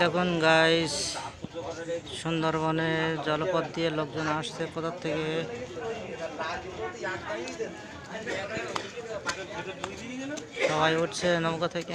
দেখুন গাইস সুন্দরবনে জলপথ দিয়ে লোকজন আসছে কোথার থেকে? সবাই উঠছে নৌকা থেকে।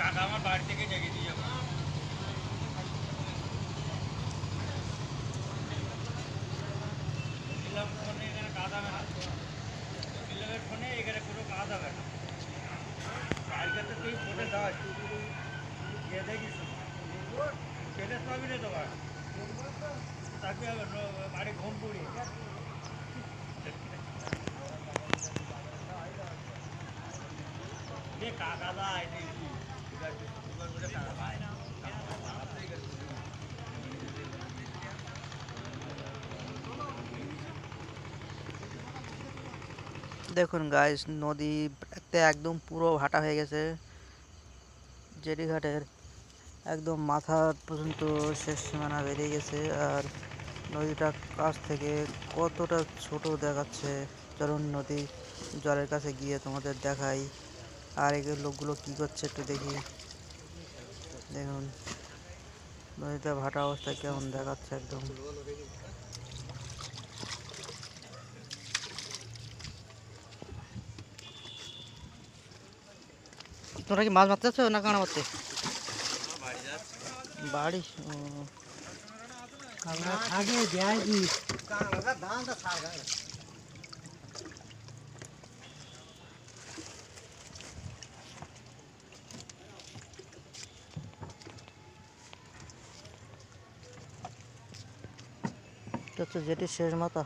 কাকা আমার বাড়ি থেকে জেগে ভাই না দেখুন গাইস নদী তে একদম পুরো ভাটা হয়ে গেছে জেডিঘাটের একদম মাথা পর্যন্ত শেষ সীমানা বেরিয়ে গেছে আর নদীটা কাছ থেকে কতটা ছোট দেখাচ্ছে, চলুন নদী জলের কাছে গিয়ে তোমাদের দেখাই। আর এগুলো লোকগুলো কি করছে একটু দেখি। দেখুন নদীতে ভাটা অবস্থা কেমন দেখাচ্ছে একদম। তোমরা কি মাছ মারতে যাচ্ছ না কানা মারতে? বাড়ি আগে যাইছি এটা হচ্ছে জেটির শেষ মাথা।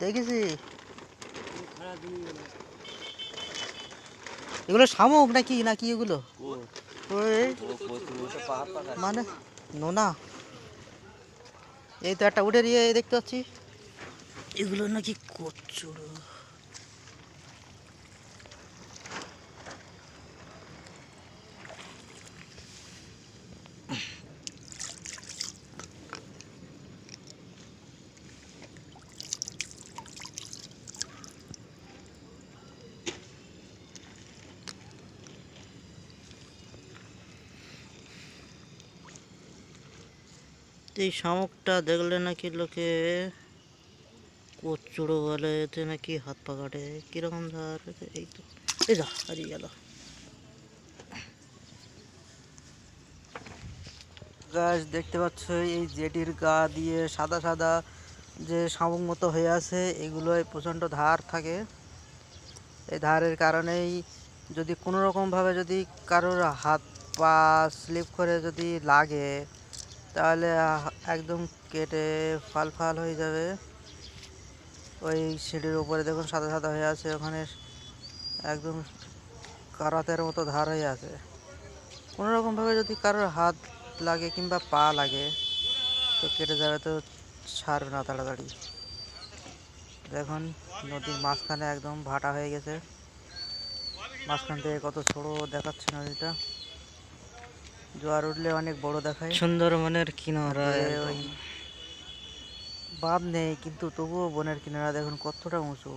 দেখেছি। এগুলো শামুক নাকি নাকি এগুলো? ওই। মানে নোনা। এই তো একটা উঠে দিয়ে দেখতে পাচ্ছি। এগুলো নাকি কচুড়ো এই শামুকটা দেখলে নাকি লোকে কচুড়ো বলে, এতে নাকি হাত পা কাটে। কীরকম ধার? এই তো, এই যা, হারিয়ে গেল। গাছ দেখতে পাচ্ছ, এই জেটির গা দিয়ে সাদা সাদা যে শামুক মতো হয়ে আছে, এগুলোয় প্রচণ্ড ধার থাকে। এই ধারের কারণেই যদি কোনো রকমভাবে যদি কারোর হাত পা স্লিপ করে যদি লাগে তাহলে একদম কেটে ফাল ফাল হয়ে যাবে। ওই সিঁড়ির উপরে দেখুন সাদা সাদা হয়ে আছে, ওখানে একদম কারাতের মতো ধার হয়ে আছে। কোনো রকমভাবে যদি কারোর হাত লাগে কিংবা পা লাগে, তো কেটে যাবে তো ছাড়বে না তাড়াতাড়ি। দেখুন, নদীর মাঝখানে একদম ভাটা হয়ে গেছে। মাঝখান থেকে কত ছোট দেখাচ্ছে নদীটা। জোয়ার উঠলে অনেক বড় দেখায়। সুন্দরবনের কিনারা ওই বাঁধ নেই কিন্তু তবুও বনের কিনারা দেখুন কতটা উঁচু।